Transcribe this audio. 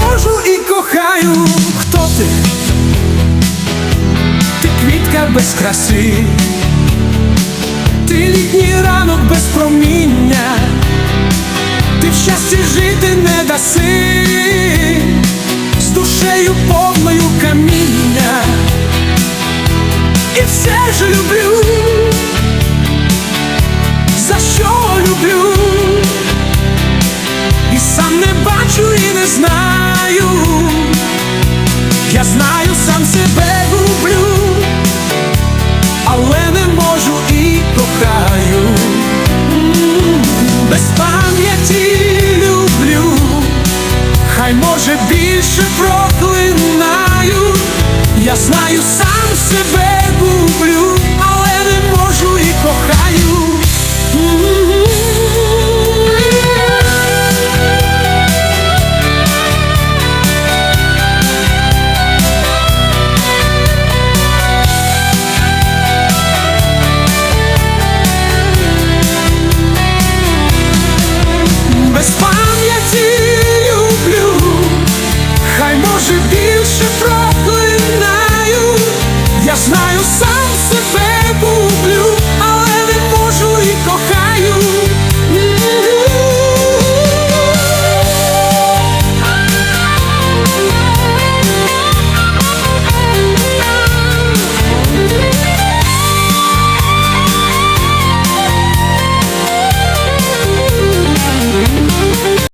можу і кохаю. Хто ти? Ти квітка без краси, ти літній ранок без проміння, ти в щасті жити не даси, з душею повною каміння, і все ж люблю, хай може більше проклинаю.